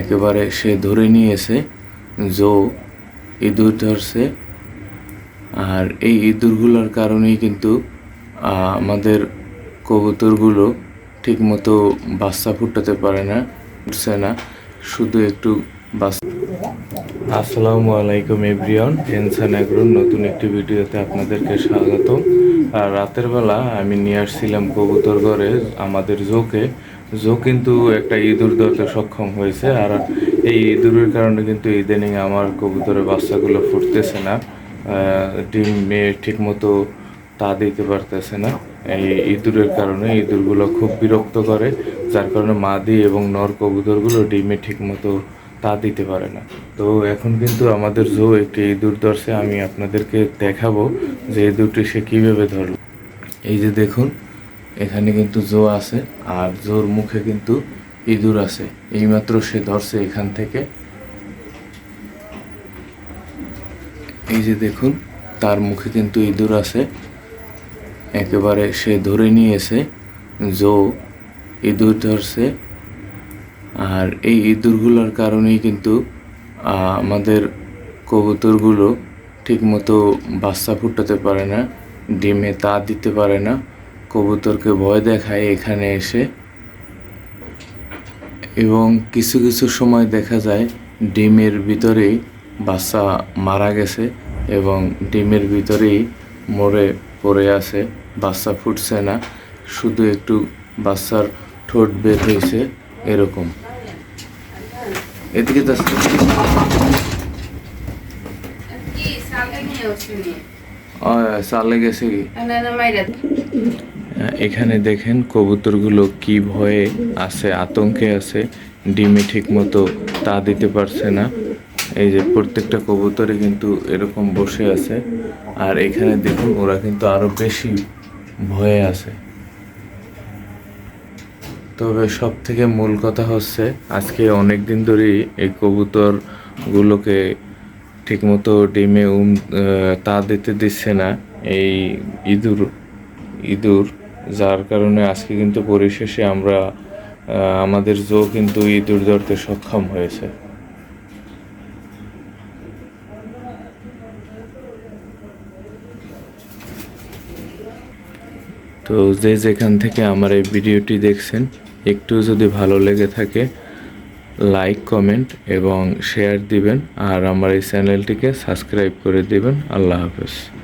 একেবারে সে ধরে নিয়েছে জো ইঁদুর ধরছে আর এই ইঁদুরগুলোর কারণেই কিন্তু আমাদের কবুতরগুলো ঠিকমতো বাচ্চা ফুটাতে পারে না ফুটছে না। শুধু একটু আসসালামু আলাইকুম এভরিওয়ান টেনশন এগ্রোর নতুন একটি ভিডিওতে আপনাদেরকে স্বাগতম। আর রাতের বেলা আমি নিয়ে আসছিলাম কবুতর ঘরে আমাদের জোকে। জো কিন্তু একটা ইঁদুর ধরতে সক্ষম হয়েছে আর এই ইঁদুরের কারণে কিন্তু ইদানিং আমার কবুতরের বাচ্চাগুলো ফুটতেছে না। ডিম মেয়ে ঠিক মতো তা দিতে পারতেছে না। এই ইঁদুরের কারণে ইঁদুরগুলো খুব বিরক্ত করে, যার কারণে মাদি এবং নর কবুতরগুলো ডিমে ঠিক মতো তা দিতে পারে না। তো এখন কিন্তু আমাদের জো একটি ইঁদুর ধরছে, আমি আপনাদেরকে দেখাবো যে ইঁদুরটি সে কীভাবে ধরলো। এই যে দেখুন, এখানে কিন্তু জো আছে আর জোর মুখে কিন্তু ইঁদুর আছে। এইমাত্র সে ধরছে এখান থেকে। এই যে দেখুন, তার মুখে কিন্তু ইঁদুর আছে। একেবারে সে ধরে নিয়েছে, জো ইঁদুর ধরছে। আর এই ইঁদুরগুলোর কারণেই কিন্তু আমাদের কবুতরগুলো ঠিকমতো বাচ্চা ফুটাতে পারে না। ডিমে তা দিতে পারে না। কবুতরকে ভয় দেখায় এখানে এসে। এবং কিছু কিছু সময় দেখা যায়, ডিমের ভিতরেই বাচ্চা মারা গেছে এবং ডিমের ভিতরেই মরে পড়ে আছে। বাচ্চা ফুটছে না, শুধু একটু বাচ্চার ঠোঁট বের হয়েছে এরকম। এদিকে চালে গেছে কি? এখানে দেখেন কবুতরগুলো কি ভয়ে আছে আতঙ্কে আছে ডিমে ঠিক মতো তা দিতে পারছে না। এই যে প্রত্যেকটা কবুতরে কিন্তু এরকম বসে আছে। আর এখানে দেখুন ওরা কিন্তু আরও বেশি ভয়ে আছে। তবে সব থেকে মূল কথা হচ্ছে আজকে অনেক দিন ধরেই এই কবুতরগুলোকে ঠিকমতো ডিমে উম তা দিতে দিচ্ছে না এই ইঁদুর ইঁদুর, যার কারণে আজকে কিন্তু পরিশেষে আমরা আমাদের জো কিন্তু ইঁদুর ধরতে সক্ষম হয়েছে। তো যে যেখান থেকে আমার এই ভিডিওটি দেখছেন, একটু যদি ভালো লেগে থাকে লাইক কমেন্ট এবং শেয়ার দিবেন। আর আমার এই চ্যানেলটিকে সাবস্ক্রাইব করে দিবেন। আল্লাহ হাফেজ।